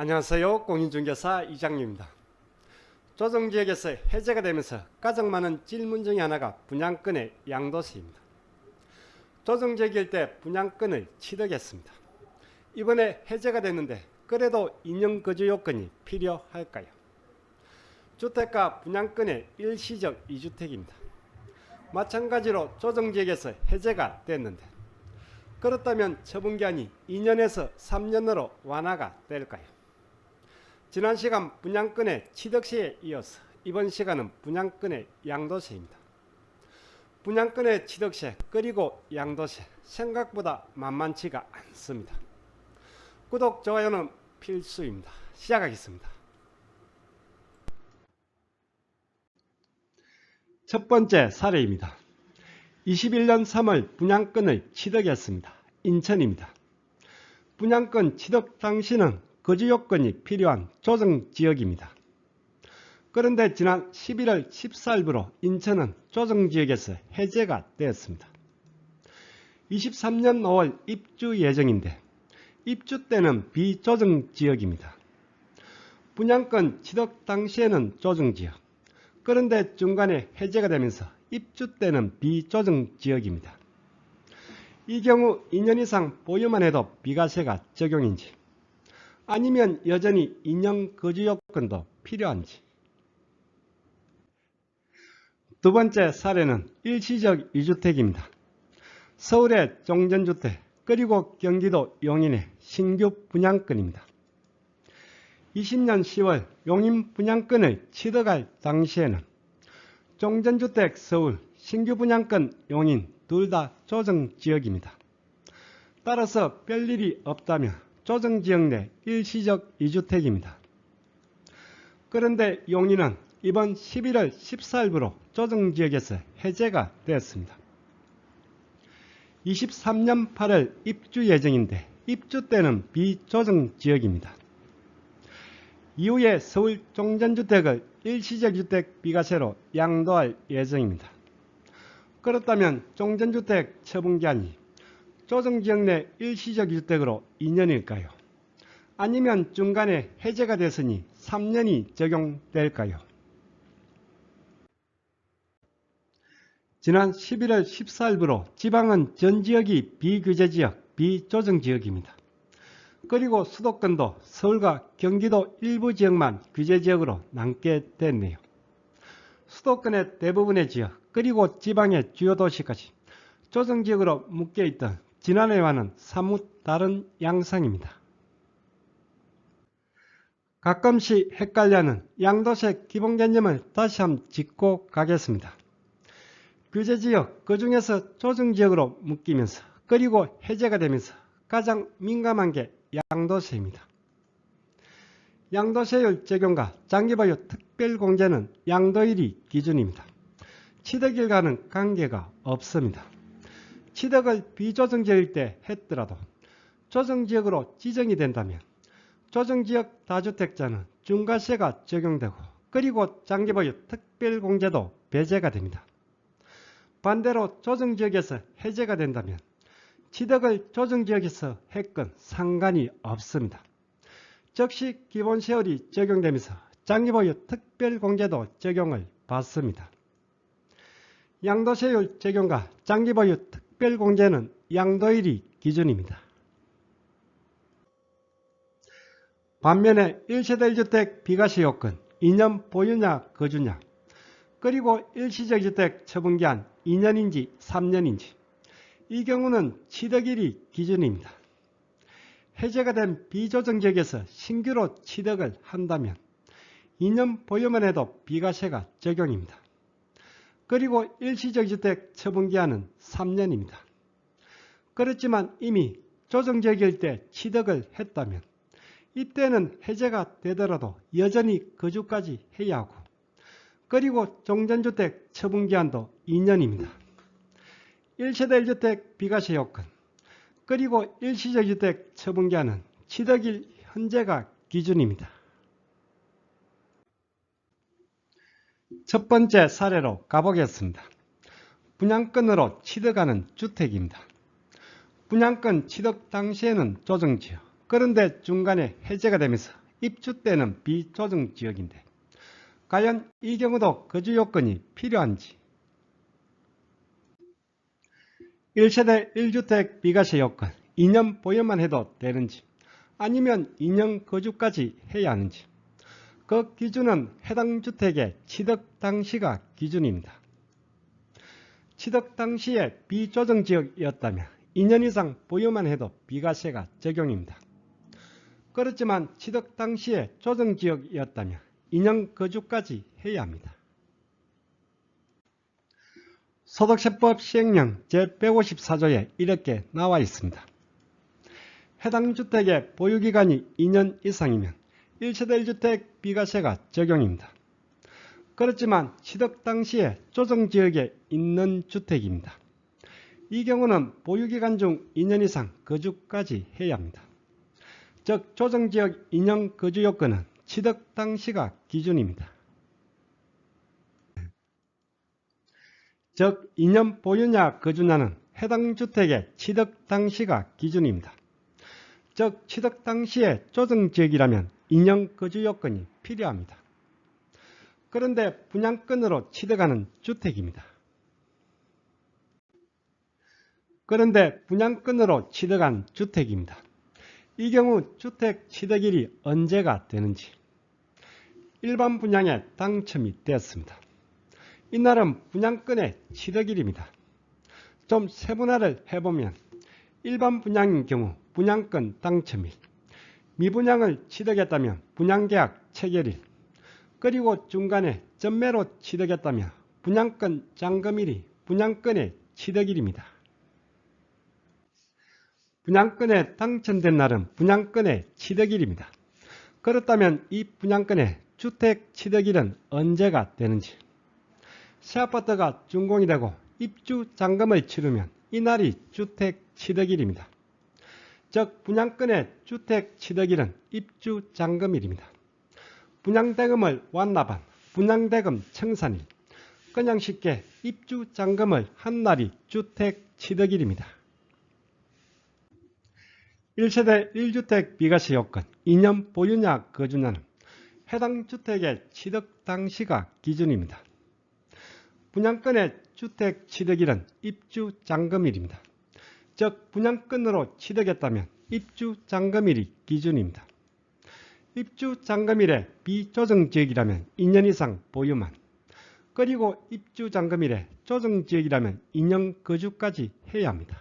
안녕하세요. 공인중개사 이장님입니다. 조정지역에서 해제가 되면서 가장 많은 질문 중에 하나가 분양권의 양도세입니다. 조정지역일 때 분양권을 취득했습니다. 이번에 해제가 됐는데 그래도 인형 거주 요건이 필요할까요? 주택가 분양권의 일시적 이주택입니다. 마찬가지로 조정지역에서 해제가 됐는데 그렇다면 처분기한이 2년에서 3년으로 완화가 될까요? 지난 시간 분양권의 취득세에 이어서 이번 시간은 분양권의 양도세입니다. 분양권의 취득세 그리고 양도세 생각보다 만만치가 않습니다. 구독, 좋아요는 필수입니다. 시작하겠습니다. 첫 번째 사례입니다. 21년 3월 분양권을 취득했습니다. 인천입니다. 분양권 취득 당시는 거주 요건이 필요한 조정 지역입니다. 그런데 지난 11월 14일부로 인천은 조정 지역에서 해제가 되었습니다. 23년 5월 입주 예정인데 입주 때는 비조정 지역입니다. 분양권 취득 당시에는 조정 지역, 그런데 중간에 해제가 되면서 입주 때는 비조정 지역입니다. 이 경우 2년 이상 보유만 해도 비과세가 적용인지 아니면 여전히 인형 거주 요건도 필요한지 두 번째 사례는 일시적 이주택입니다. 서울의 종전주택 그리고 경기도 용인의 신규 분양권입니다. 20년 10월 용인 분양권을 취득할 당시에는 종전주택 서울 신규 분양권 용인 둘 다 조정지역입니다. 따라서 별일이 없다면 조정 지역 내 일시적 이주택입니다. 그런데 용인은 이번 11월 14일부로 조정 지역에서 해제가 되었습니다. 23년 8월 입주 예정인데 입주 때는 비조정 지역입니다. 이후에 서울 종전주택을 일시적 주택 비과세로 양도할 예정입니다. 그렇다면 종전주택 처분기한이 조정지역 내 일시적 주택으로 2년일까요? 아니면 중간에 해제가 됐으니 3년이 적용될까요? 지난 11월 14일부로 지방은 전 지역이 비규제지역, 비조정지역입니다. 그리고 수도권도 서울과 경기도 일부 지역만 규제지역으로 남게 됐네요. 수도권의 대부분의 지역 그리고 지방의 주요 도시까지 조정지역으로 묶여있던 지난해와는 사뭇 다른 양상입니다. 가끔씩 헷갈려하는 양도세 기본 개념을 다시 한번 짚고 가겠습니다. 규제지역 그 중에서 조정지역으로 묶이면서 그리고 해제가 되면서 가장 민감한 게 양도세입니다. 양도세율 적용과 장기보유 특별공제는 양도일이 기준입니다. 취득일과는 관계가 없습니다. 취득을 비조정지역일 때 했더라도 조정지역으로 지정이 된다면 조정지역 다주택자는 중과세가 적용되고 그리고 장기보유 특별공제도 배제가 됩니다. 반대로 조정지역에서 해제가 된다면 취득을 조정지역에서 했건 상관이 없습니다. 즉시 기본세율이 적용되면서 장기보유 특별공제도 적용을 받습니다. 양도세율 적용과 장기보유 특별공제는 양도일이 기준입니다. 반면에 1세대 1주택 비과세 요건 2년 보유냐 거주냐 그리고 일시적 주택 처분기한 2년인지 3년인지 이 경우는 취득일이 기준입니다. 해제가 된 비조정 지역에서 신규로 취득을 한다면 2년 보유만 해도 비과세가 적용입니다. 그리고 일시적 주택 처분기한은 3년입니다. 그렇지만 이미 조정지역일 때 취득을 했다면 이때는 해제가 되더라도 여전히 거주까지 해야 하고 그리고 종전주택 처분기한도 2년입니다. 1세대 1주택 비과세 요건 그리고 일시적 주택 처분기한은 취득일 현재가 기준입니다. 첫 번째 사례로 가보겠습니다. 분양권으로 취득하는 주택입니다. 분양권 취득 당시에는 조정지역, 그런데 중간에 해제가 되면서 입주 때는 비조정 지역인데 과연 이 경우도 거주 요건이 필요한지 1세대 1주택 비과세 요건 2년 보유만 해도 되는지 아니면 2년 거주까지 해야 하는지 그 기준은 해당 주택의 취득 당시가 기준입니다. 취득 당시에 비조정 지역이었다면 2년 이상 보유만 해도 비과세가 적용입니다. 그렇지만 취득 당시에 조정 지역이었다면 2년 거주까지 해야 합니다. 소득세법 시행령 제154조에 이렇게 나와 있습니다. 해당 주택의 보유기간이 2년 이상이면 1세대 1주택 비과세가 적용입니다. 그렇지만 취득 당시에 조정지역에 있는 주택입니다. 이 경우는 보유기간 중 2년 이상 거주까지 해야 합니다. 즉 조정지역 2년 거주 요건은 취득 당시가 기준입니다. 즉 2년 보유냐 거주냐는 해당 주택의 취득 당시가 기준입니다. 즉 취득 당시에 조정지역이라면 2년 거주 요건이 필요합니다. 그런데 분양권으로 취득하는 주택입니다. 그런데 분양권으로 취득한 주택입니다. 이 경우 주택 취득일이 언제가 되는지 일반 분양에 당첨이 되었습니다. 이날은 분양권의 취득일입니다. 좀 세분화를 해보면 일반 분양인 경우 분양권 당첨일, 미분양을 취득했다면 분양계약 체결일, 그리고 중간에 전매로 취득했다면 분양권 잔금일이 분양권의 취득일입니다. 분양권에 당첨된 날은 분양권의 취득일입니다. 그렇다면 이 분양권의 주택 취득일은 언제가 되는지 새 아파트가 준공이 되고 입주 잔금을 치르면 이날이 주택 취득일입니다. 즉 분양권의 주택 취득일은 입주 잔금일입니다. 분양대금을 완납한 분양대금 청산일 그냥 쉽게 입주 잔금을 한 날이 주택 취득일입니다. 1세대 1주택 비과세 요건 2년 보유냐 거주냐는 해당 주택의 취득 당시가 기준입니다. 분양권의 주택 취득일은 입주 잔금일입니다. 즉 분양권으로 취득했다면 입주 잔금일이 기준입니다. 입주 잔금일에 비조정지역이라면 2년 이상 보유만 그리고 입주 잔금일에 조정지역이라면 2년 거주까지 해야 합니다.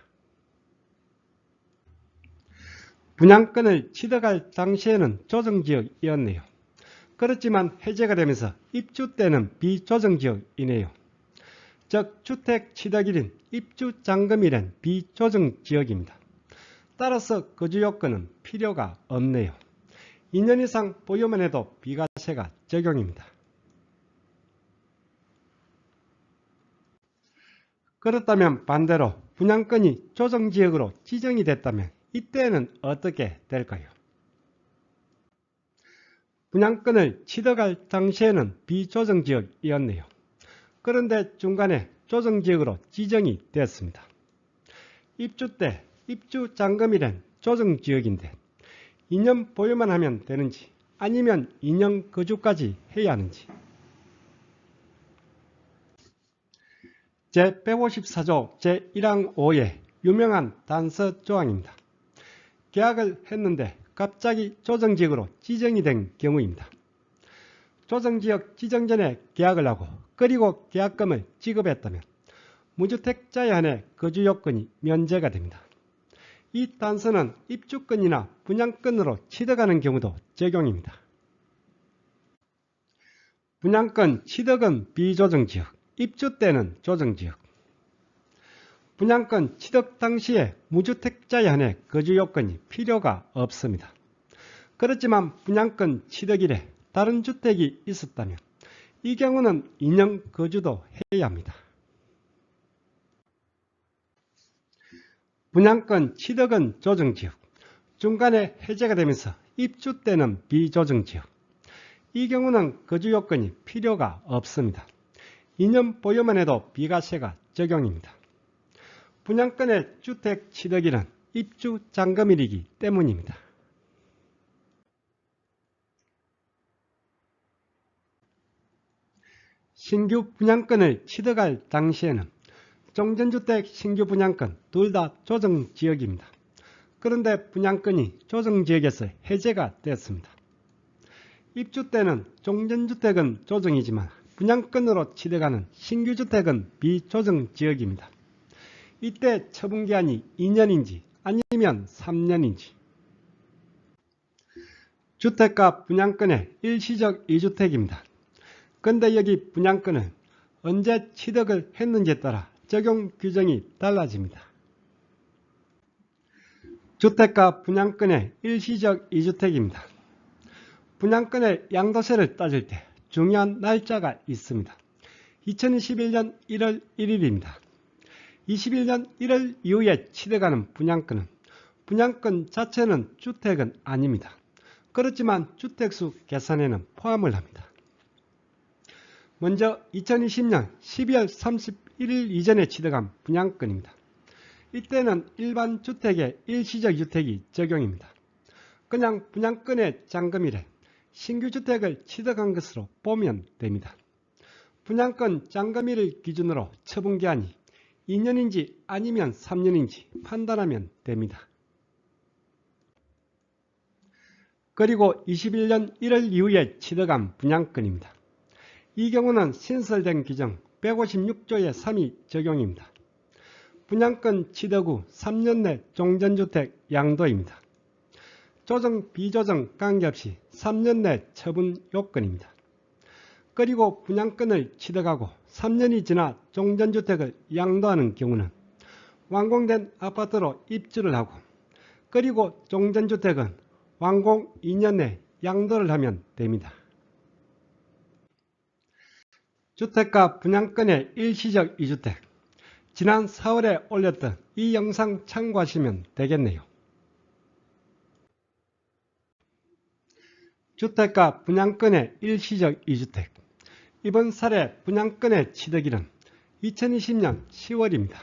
분양권을 취득할 당시에는 조정지역이었네요. 그렇지만 해제가 되면서 입주 때는 비조정지역이네요. 즉 주택 취득일인 입주 잔금일은 비조정 지역입니다. 따라서 거주 요건은 필요가 없네요. 2년 이상 보유만 해도 비과세가 적용입니다. 그렇다면 반대로 분양권이 조정지역으로 지정이 됐다면 이때는 어떻게 될까요? 분양권을 취득할 당시에는 비조정지역이었네요. 그런데 중간에 조정 지역으로 지정이 되었습니다. 입주 때 입주 잔금일은 조정 지역인데 2년 보유만 하면 되는지 아니면 2년 거주까지 해야 하는지 제154조 제1항 5의 유명한 단서 조항입니다. 계약을 했는데 갑자기 조정지역으로 지정이 된 경우입니다. 조정지역 지정 전에 계약을 하고 그리고 계약금을 지급했다면 무주택자에 한해 거주 요건이 면제가 됩니다. 이 단서는 입주권이나 분양권으로 취득하는 경우도 적용입니다. 분양권 취득은 비조정지역, 입주 때는 조정지역. 분양권 취득 당시에 무주택자에 한해 거주 요건이 필요가 없습니다. 그렇지만 분양권 취득일에 다른 주택이 있었다면 이 경우는 2년 거주도 해야 합니다. 분양권 취득은 조정지역, 중간에 해제가 되면서 입주 때는 비조정지역. 이 경우는 거주 요건이 필요가 없습니다. 2년 보유만 해도 비과세가 적용입니다. 분양권의 주택 취득일은 입주 잔금일이기 때문입니다. 신규 분양권을 취득할 당시에는 종전주택 신규 분양권 둘 다 조정지역입니다. 그런데 분양권이 조정지역에서 해제가 됐습니다. 입주 때는 종전주택은 조정이지만 분양권으로 취득하는 신규주택은 비조정지역입니다. 이때 처분기한이 2년인지 아니면 3년인지 주택가 분양권의 일시적 2주택입니다. 근데 여기 분양권은 언제 취득을 했는지에 따라 적용 규정이 달라집니다. 주택가 분양권의 일시적 2주택입니다. 분양권의 양도세를 따질 때 중요한 날짜가 있습니다. 2021년 1월 1일입니다. 21년 1월 이후에 취득하는 분양권은 분양권 자체는 주택은 아닙니다. 그렇지만 주택수 계산에는 포함을 합니다. 먼저 2020년 12월 31일 이전에 취득한 분양권입니다. 이때는 일반 주택의 일시적 주택이 적용입니다. 그냥 분양권의 잔금일에 신규 주택을 취득한 것으로 보면 됩니다. 분양권 잔금일을 기준으로 처분기한이 2년인지 아니면 3년인지 판단하면 됩니다. 그리고 21년 1월 이후에 취득한 분양권입니다. 이 경우는 신설된 규정 156조의 3이 적용입니다. 분양권 취득 후 3년 내 종전주택 양도입니다. 조정, 비조정 관계없이 3년 내 처분 요건입니다. 그리고 분양권을 취득하고 3년이 지나 종전주택을 양도하는 경우는 완공된 아파트로 입주를 하고 그리고 종전주택은 완공 2년 내 양도를 하면 됩니다. 주택가 분양권의 일시적 2주택 지난 4월에 올렸던 이 영상 참고하시면 되겠네요. 주택가 분양권의 일시적 2주택 이번 사례 분양권의 취득일은 2020년 10월입니다.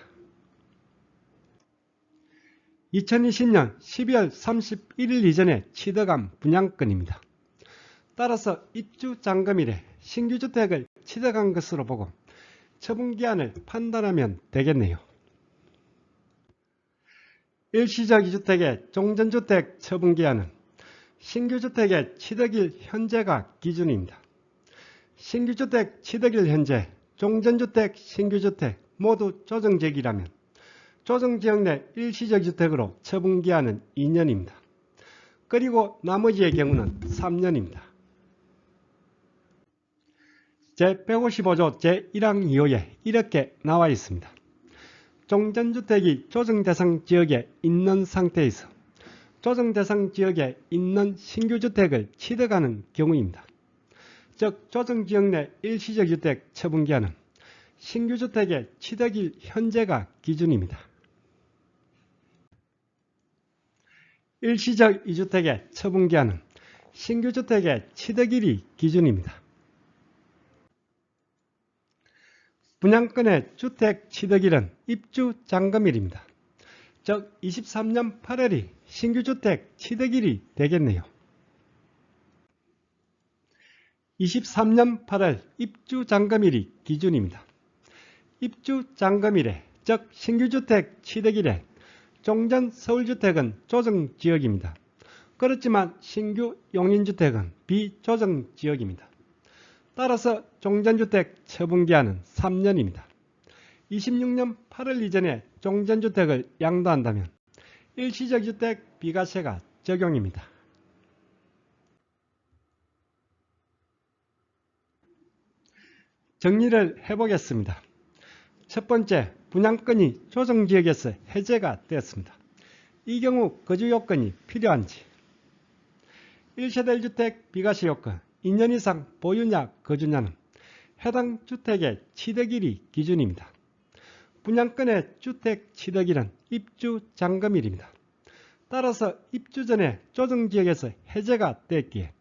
2020년 12월 31일 이전에 취득한 분양권입니다. 따라서 입주 잔금일에 신규주택을 취득한 것으로 보고 처분기한을 판단하면 되겠네요. 일시적 2주택의 종전주택 처분기한은 신규주택의 취득일 현재가 기준입니다. 신규주택 취득일 현재, 종전주택, 신규주택 모두 조정지역이라면 조정지역 내 일시적 주택으로 처분기한은 2년입니다. 그리고 나머지의 경우는 3년입니다. 제155조 제1항 2호에 이렇게 나와 있습니다. 종전주택이 조정대상 지역에 있는 상태에서 조정대상 지역에 있는 신규주택을 취득하는 경우입니다. 즉 조정지역 내 일시적 주택 처분기한은 신규주택의 취득일 현재가 기준입니다. 일시적 2주택의 처분기한은 신규주택의 취득일이 기준입니다. 분양권의 주택 취득일은 입주 잔금일입니다. 즉 23년 8월이 신규 주택 취득일이 되겠네요. 23년 8월 입주 잔금일이 기준입니다. 입주 잔금일에 즉 신규 주택 취득일에 종전 서울주택은 조정지역입니다. 그렇지만 신규 용인주택은 비조정지역입니다. 따라서 종전주택 처분기한은 3년입니다. 26년 8월 이전에 종전주택을 양도한다면 일시적 주택 비과세가 적용입니다. 정리를 해보겠습니다. 첫 번째, 분양권이 조정지역에서 해제가 되었습니다. 이 경우 거주 요건이 필요한지 1세대 1주택 비과세 요건 2년 이상 보유냐 거주냐는 해당 주택의 취득일이 기준입니다. 분양권의 주택 취득일은 입주 잔금일입니다. 따라서 입주 전에 조정지역에서 해제가 됐기에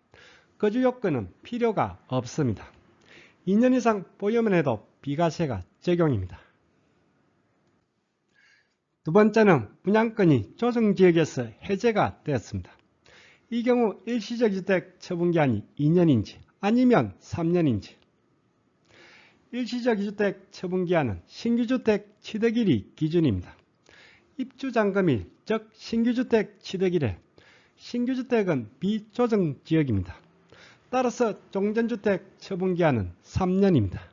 거주 요건은 필요가 없습니다. 2년 이상 보유만 해도 비과세가 적용입니다. 두 번째는 분양권이 조정지역에서 해제가 되었습니다. 이 경우 일시적 주택 처분기한이 2년인지 아니면 3년인지 일시적 이주택 처분기한은 신규주택 취득일이 기준입니다. 입주잔금일, 즉 신규주택 취득일에 신규주택은 비조정지역입니다. 따라서 종전주택 처분기한은 3년입니다.